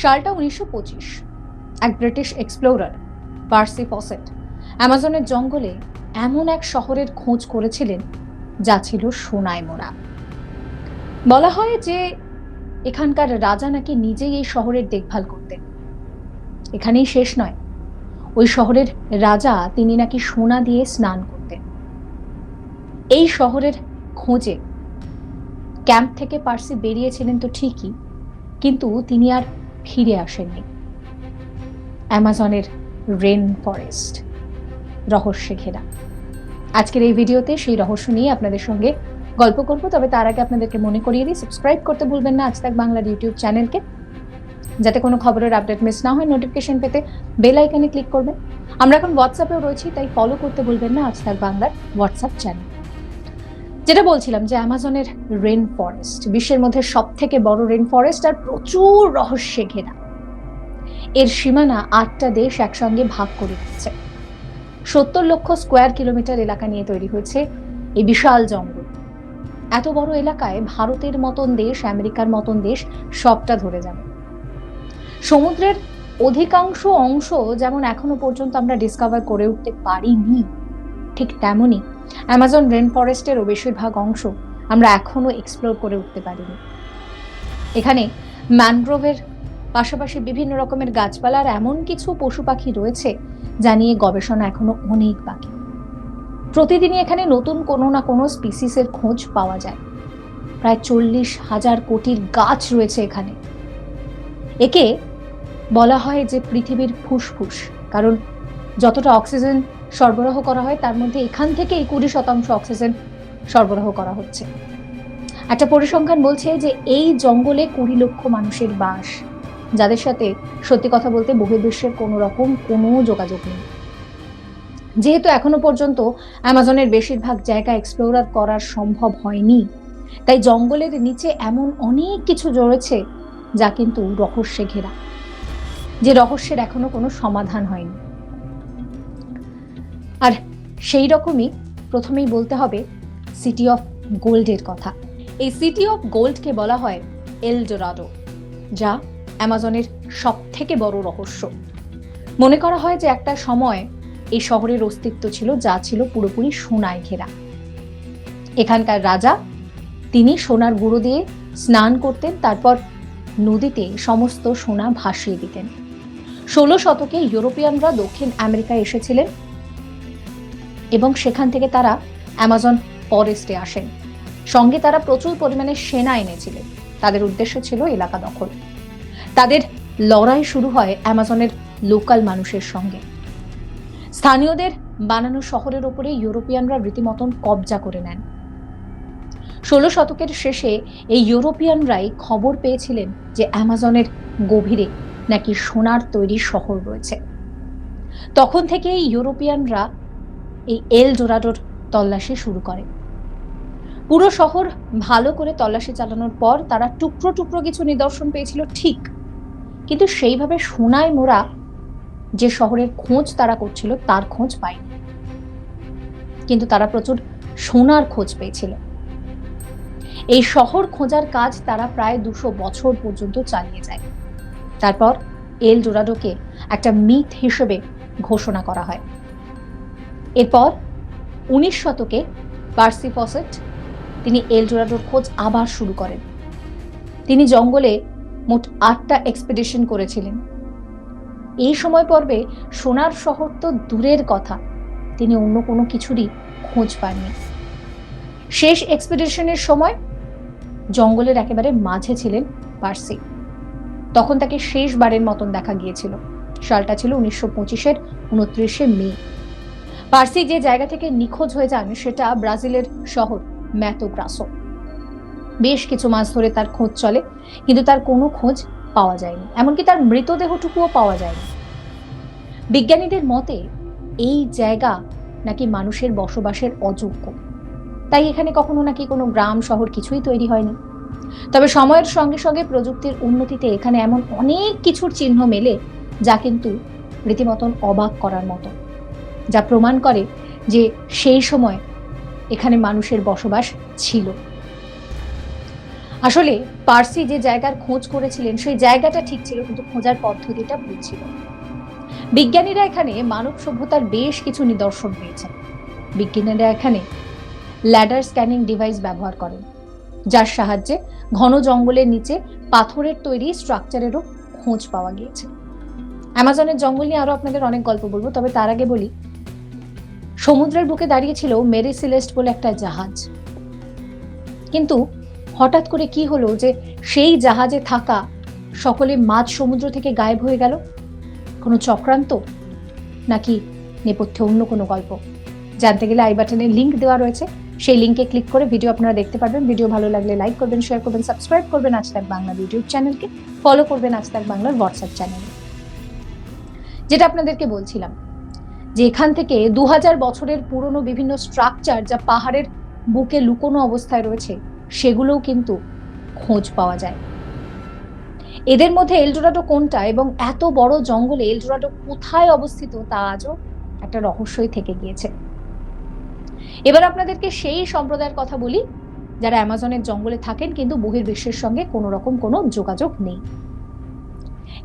সালটা উনিশশো এক ব্রিটিশ এক্সপ্লোরার পার্সি ফসেট, অ্যামাজনের জঙ্গলে এমন এক শহরের খোঁজ করেছিলেন, যা ছিল সোনায় মোড়া বলা হয় যে, এখানকার রাজা নাকি নিজেই এই শহরের দেখভাল করতেন। এখানেই শেষ নয়, ওই শহরের রাজা তিনি নাকি সোনা দিয়ে স্নান করতেন। এই শহরের খোঁজে ক্যাম্প থেকে পার্সি বেরিয়েছিলেন তো ঠিকই, কিন্তু তিনি আর ফিরে আসেননি অ্যামাজনের রেন ফরেস্ট। রহস্যে ঘেরা। আজকের এই ভিডিওতে সেই রহস্য নিয়ে আপনাদের সঙ্গে গল্প করব, তবে তার আগে আপনাদেরকে মনে করিয়ে দিই সাবস্ক্রাইব করতে ভুলবেন না আজ তাক বাংলার ইউটিউব চ্যানেলকে। যাতে কোনো খবরের আপডেট মিস না হয় নোটিফিকেশন পেতে বেল আইকনে ক্লিক করবেন। আমরা এখন হোয়াটসঅ্যাপেও রয়েছি, তাই ফলো করতে ভুলবেন না আজ তাক বাংলার হোয়াটসঅ্যাপ চ্যানেল যেটা বলছিলাম যে অ্যামাজনের রেন ফরেস্ট বিশ্বের মধ্যে সব থেকে বড় রেন ফরেস্ট আর প্রচুর রহস্যে ঘেরা। এর সীমানা আটটা দেশ একসঙ্গে ভাগ করে দিচ্ছে সত্তর লক্ষ স্কোয়ার কিলোমিটার এলাকা নিয়ে তৈরি হয়েছে এই বিশাল জঙ্গল। এত বড় এলাকায় ভারতের মতন দেশ, আমেরিকার মতন দেশ সবটা ধরে যাবে। সমুদ্রের অধিকাংশ অংশ যেমন এখনও পর্যন্ত আমরা ডিসকভার করে উঠতে পারিনি, ঠিক তেমনই অ্যামাজন রেন ফরেস্টেরও বেশিরভাগ অংশ আমরা এখনও এক্সপ্লোর করে উঠতে পারিনি। এখানে ম্যানগ্রোভের পাশাপাশি বিভিন্ন রকমের গাছপালার এমন কিছু পশু পাখি রয়েছে যা নিয়ে গবেষণা এখনও অনেক বাকি। প্রতিদিনই এখানে নতুন কোনো না কোনো স্পিসিসের খোঁজ পাওয়া যায়। প্রায় চল্লিশ হাজার কোটির গাছ রয়েছে এখানে। একে বলা হয় যে পৃথিবীর ফুসফুস, কারণ যতটা অক্সিজেন সরবরাহ করা হয়, তার মধ্যে এখান থেকে এই কুড়ি শতাংশ অক্সিজেন সরবরাহ করা হচ্ছে। একটা পরিসংখ্যান বলছে যে এই জঙ্গলে কুড়ি লক্ষ মানুষের বাস, যাদের সাথে, সত্যি কথা বলতে, বহির্বিশ্বের কোনো রকম কোনো যোগাযোগ নেই। যেহেতু এখনও পর্যন্ত অ্যামাজনের বেশিরভাগ জায়গা এক্সপ্লোরার করার সম্ভব হয়নি, তাই জঙ্গলের নিচে এমন অনেক কিছু রয়েছে যা কিন্তু রহস্যে ঘেরা, যে রহস্যের এখনও কোনো সমাধান হয়নি। আর সেই রকমই প্রথমেই বলতে হবে সিটি অফ গোল্ডের কথা। এই সিটি অফ গোল্ডকে বলা হয় এলডোরাডো যা অ্যামাজনের সব থেকে বড় রহস্য। মনে করা হয় যে একটা সময় এই শহরের অস্তিত্ব ছিল, যা ছিল পুরোপুরি সোনায় ঘেরা। এখানকার রাজা, তিনি সোনার গুঁড়ো দিয়ে স্নান করতেন, তারপর নদীতে সমস্ত সোনা ভাসিয়ে দিতেন। ষোলো শতকে ইউরোপিয়ানরা দক্ষিণ আমেরিকায় এসেছিলেন এবং সেখান থেকে তারা অ্যামাজন ফরেস্টে আসেন। সঙ্গে তারা প্রচুর পরিমাণে সেনা এনেছিলেন। তাদের উদ্দেশ্য ছিল এলাকা দখল। তাদের লড়াই শুরু হয় অ্যামাজনের লোকাল মানুষের সঙ্গে। স্থানীয়দের বানানো শহরের ওপরে ইউরোপিয়ানরা রীতিমতন কবজা করে নেন। ষোলো শতকের শেষে এই ইউরোপিয়ানরাই খবর পেয়েছিলেন যে অ্যামাজনের গভীরে নাকি সোনার তৈরি শহর রয়েছে। তখন থেকেই ইউরোপিয়ানরা এই এল ডোরাডোর তল্লাশি শুরু করে। পুরো শহর ভালো করে তল্লাশি চালানোর পর তারা টুকরো টুকরো কিছু নিদর্শন পেয়েছিল, ঠিক। কিন্তু সেইভাবে সোনায় মোড়া যে শহরের খোঁজ তারা করছিল, তার খোঁজ পায়নি। কিন্তু তারা প্রচুর সোনার খোঁজ পেয়েছিল। এই শহর খোঁজার কাজ তারা প্রায় দুশো বছর পর্যন্ত চালিয়ে যায়। তারপর এল ডোরাডোকে একটা মিথ হিসেবে ঘোষণা করা হয়। এরপর উনিশ শতকে পার্সি ফসেট তিনি এল ডোরাডোর খোঁজ আবার শুরু করেন। তিনি জঙ্গলে মোট আটটা এক্সপেডিশন করেছিলেন। এই সময় পর্বে সোনার শহর তো দূরের কথা, তিনি অন্য কোনো কিছুরই খোঁজ পাননি। শেষ এক্সপেডিশনের সময় জঙ্গলের একেবারে মাঝে ছিলেন পার্সি। তখন তাকে শেষবারের মতন দেখা গিয়েছিল। সালটা ছিল উনিশশো পঁচিশের উনত্রিশে মে। পার্সি যে জায়গা থেকে নিখোঁজ হয়ে যান, সেটা ব্রাজিলের শহর ম্যাথোগ্রাসো বেশ কিছু মাস ধরে তার খোঁজ চলে, কিন্তু তার কোনো খোঁজ পাওয়া যায়নি। এমনকি তার মৃতদেহটুকুও পাওয়া যায়নি। বিজ্ঞানীদের মতে, এই জায়গা নাকি মানুষের বসবাসের অযোগ্য। তাই এখানে কখনো নাকি কোনো গ্রাম, শহর কিছুই তৈরি হয়নি। তবে সময়ের সঙ্গে সঙ্গে প্রযুক্তির উন্নতিতে এখানে এমন অনেক কিছুর চিহ্ন মেলে, যা কিন্তু রীতিমতন অবাক করার মতো। যা প্রমাণ করে যে সেই সময় এখানে মানুষের বসবাস ছিল। আসলে পার্সি যে জায়গার খোঁজ করেছিলেন, সেই জায়গাটা ঠিক ছিল, কিন্তু খোঁজার পদ্ধতিটা ভুল ছিল। বিজ্ঞানীরা এখানে মানব সভ্যতার বেশ কিছু নিদর্শন পেয়েছেন। বিজ্ঞানীরা এখানে ল্যাডার স্ক্যানিং ডিভাইস ব্যবহার করেন, যার সাহায্যে ঘন জঙ্গলের নিচে পাথরের তৈরি স্ট্রাকচারেরও খোঁজ পাওয়া গিয়েছে। অ্যামাজনের জঙ্গল নিয়ে আরও আপনাদের অনেক গল্প বলব, তবে তার আগে বলি সমুদ্রের বুকে দাঁড়িয়েছিল মেরি সিলেস্ট বলে একটা জাহাজ। কিন্তু হঠাৎ করে কি হলো যে সেই জাহাজে থাকা সকলে মাঝ সমুদ্র থেকে গায়েব হয়ে গেল? কোনো চক্রান্ত? নাকি নেপথ্যে অন্য কোনো গল্প? জানতে গেলে আই বাটনে লিংক দেওয়া রয়েছে। সেই লিঙ্কে ক্লিক করে ভিডিও আপনারা দেখতে পারবেন। ভিডিও ভালো লাগলে লাইক করবেন, শেয়ার করবেন, সাবস্ক্রাইব করবেন আজ তাক বাংলা ইউটিউব চ্যানেলকে। ফলো করবেন আজ তাক বাংলার হোয়াটসঅ্যাপ চ্যানেল। যেটা আপনাদেরকে বলছিলাম যে এখান থেকে দু হাজার বছরের পুরনো বিভিন্ন স্ট্রাকচার যা পাহাড়ের বুকে লুকোনো অবস্থায় রয়েছে, সেগুলোও কিন্তু খোঁজ পাওয়া যায়। এদের মধ্যে এলডোরাডো কোনটা এবং এত বড় জঙ্গলে এলডোরাডো কোথায় অবস্থিত তা আজও একটা রহস্যই থেকে গিয়েছে। এবার আপনাদেরকে সেই সম্প্রদায়ের কথা বলি, যারা অ্যামাজনের জঙ্গলে থাকেন কিন্তু বহির্বিশ্বের সঙ্গে কোনো রকম কোনো যোগাযোগ নেই।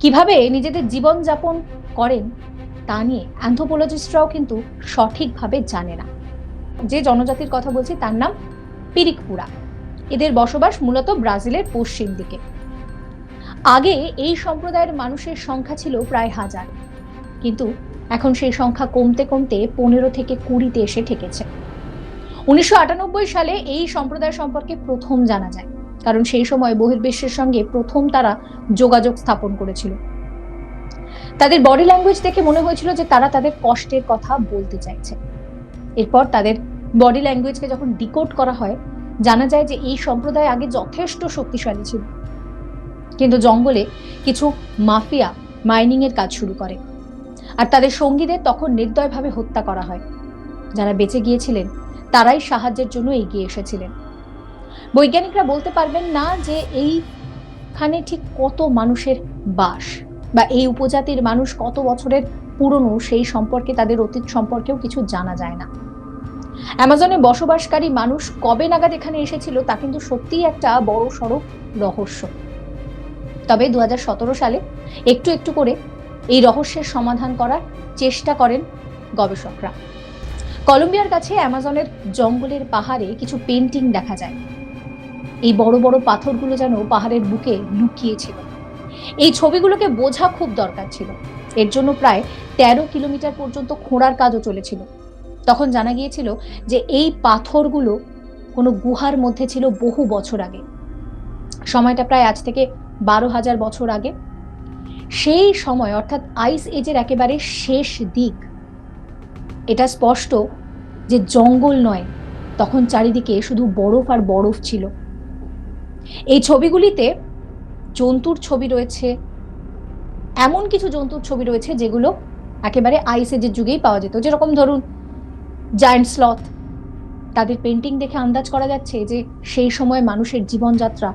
কীভাবে নিজেদের জীবন যাপন করেন তা নিয়ে অ্যান্থোপোলজিস্টরাও কিন্তু সঠিকভাবে জানে না। যে জনজাতির কথা বলছি তার নাম পিরিকপুরা। এদের বসবাস মূলত ব্রাজিলের পশ্চিম দিকে। আগে এই সম্প্রদায়ের মানুষের সংখ্যা ছিল প্রায় হাজার। কিন্তু এখন সেই সংখ্যা কমতে কমতে পনেরো থেকে কুড়িতে এসে ঠেকেছে। উনিশশো আটানব্বই সালে এই সম্প্রদায় সম্পর্কে প্রথম জানা যায়। কারণ সেই সময় বহির্বিশ্বের সঙ্গে প্রথম তারা যোগাযোগ স্থাপন করেছিল। তাদের বডি ল্যাঙ্গুয়েজ দেখে মনে হয়েছিল যে তারা তাদের কষ্টের কথা বলতে চাইছে। এরপর তাদের বডি ল্যাঙ্গুয়েজকে যখন ডিকোড করা হয়, জানা যায় যে এই সম্প্রদায় আগে যথেষ্ট শক্তিশালী ছিল। কিন্তু জঙ্গলে কিছু মাফিয়া মাইনিং এর কাজ শুরু করে আর তাদের সঙ্গীদের তখন নির্দয়ভাবে হত্যা করা হয়। যারা বেঁচে গিয়েছিলেন, তারাই সাহায্যের জন্য এগিয়ে এসেছিলেন। বৈজ্ঞানিকরা বলতে পারবেন না যে এইখানে ঠিক কত মানুষের বাস। বা এই উপজাতির মানুষ কত বছরের পুরনো, সেই সম্পর্কে তাদের অতীত সম্পর্কেও কিছু জানা যায় না। অ্যামাজনে বসবাসকারী মানুষ কবে নাগাদ এখানে এসেছিল তা কিন্তু সত্যিই একটা বড় সড়ো রহস্য। তবে দু হাজার সতেরো সালে একটু একটু করে এই রহস্যের সমাধান করার চেষ্টা করেন গবেষকরা। কলম্বিয়ার কাছে অ্যামাজনের জঙ্গলের পাহাড়ে কিছু পেন্টিং দেখা যায়। এই বড় বড় পাথরগুলো যেন পাহাড়ের বুকে লুকিয়েছিল এই ছবিগুলোকে বোঝা খুব দরকার ছিল। এর জন্য প্রায় তেরো কিলোমিটার পর্যন্ত খোঁড়ার কাজও চলেছিল। তখন জানা গিয়েছিল যে এই পাথরগুলো কোনো গুহার মধ্যে ছিল বহু বছর আগে। সময়টা প্রায় আজ থেকে বারো হাজার বছর আগে। সেই সময়, অর্থাৎ আইস এজের একেবারে শেষ দিক, এটা স্পষ্ট যে জঙ্গল নয়, তখন চারিদিকে শুধু বরফ আর বরফ ছিল। এই ছবিগুলিতে জন্তুর ছবি রয়েছে। এমন কিছু জন্তুর ছবি রয়েছে যেগুলো একেবারে আইস এজের যুগেই পাওয়া যেত। যেরকম ধরুন জায়ান্ট স্লথ তাদের পেন্টিং দেখে আন্দাজ করা যাচ্ছে যে সেই সময় মানুষের জীবনযাত্রা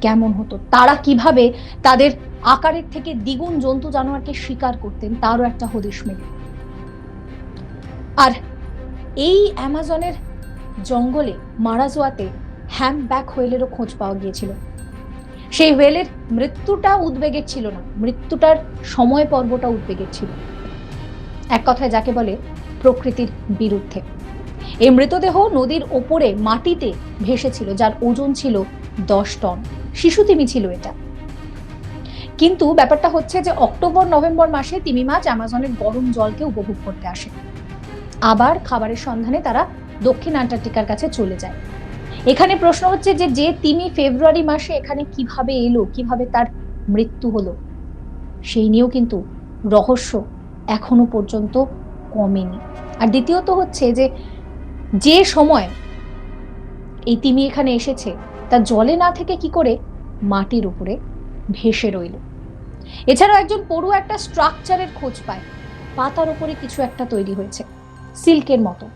কেমন হতো। তারা কীভাবে তাদের আকারের থেকে দ্বিগুণ জন্তু জানোয়ারকে শিকার করতেন, তারও একটা হদিশ মেলে। আর এই অ্যামাজনের জঙ্গলে মারাজোয়াতে যাওয়াতে হ্যামব্যাক হোয়েলেরও খোঁজ পাওয়া গিয়েছিল। সেই হোয়েলের মৃত্যুটা উদ্বেগের ছিল না, মৃত্যুটার সময় পর্বটা উদ্বেগের ছিল। এক কথায় যাকে বলে প্রকৃতির বিরুদ্ধে। এই মৃতদেহ নদীর ওপরে মাটিতে ভেসেছিল, যার ওজন ছিল দশ টন। শিশু তিমি ছিল এটা। কিন্তু ব্যাপারটা হচ্ছে যে অক্টোবর, নভেম্বর মাসে তিমি মাছ অ্যামাজনের গরম জলকে উপভোগ করতে আসে। আবার খাবারের সন্ধানে তারা দক্ষিণ আন্টার্কটিকার কাছে চলে যায়। এখানে প্রশ্ন হচ্ছে যে যে তিনি ফেব্রুয়ারি মাসে এখানে কীভাবে এলো, কীভাবে তার মৃত্যু হলো, সেই নিয়েও কিন্তু রহস্য এখনও পর্যন্ত কমেনি। আর দ্বিতীয়ত হচ্ছে যে যে সময় এই তিমি এখানে এসেছে, তা জলে না থেকে কি করে মাটির উপরে ভেসে রইল। এছাড়াও একজন পড়ু একটা স্ট্রাকচারের খোঁজ পায়। পাতার উপরে কিছু একটা তৈরি হয়েছে সিল্কের মতো।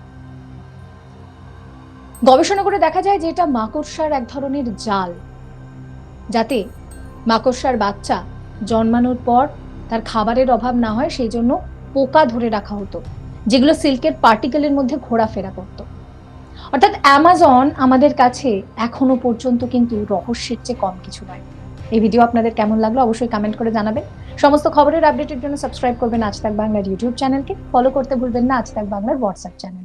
গবেষণা করে দেখা যায় যে এটা মাকড়সার এক ধরনের জাল, যাতে মাকড়সার বাচ্চা জন্মানোর পর তার খাবারের অভাব না হয়, সেই জন্য পোকা ধরে রাখা হতো, যেগুলো সিল্কের পার্টিকেলের মধ্যে ঘোরাফেরা করত। অর্থাৎ অ্যামাজন আমাদের কাছে এখনও পর্যন্ত কিন্তু রহস্যের চেয়ে কম কিছু নয়। এই ভিডিও আপনাদের কেমন লাগল অবশ্যই কমেন্ট করে জানাবেন। সমস্ত খবরের আপডেটের জন্য সাবস্ক্রাইব করবেন আজ তাক বাংলার ইউটিউব চ্যানেলকে ফলো করতে ভুলবেন না, আজ তাক বাংলার হোয়াটসঅ্যাপ চ্যানেল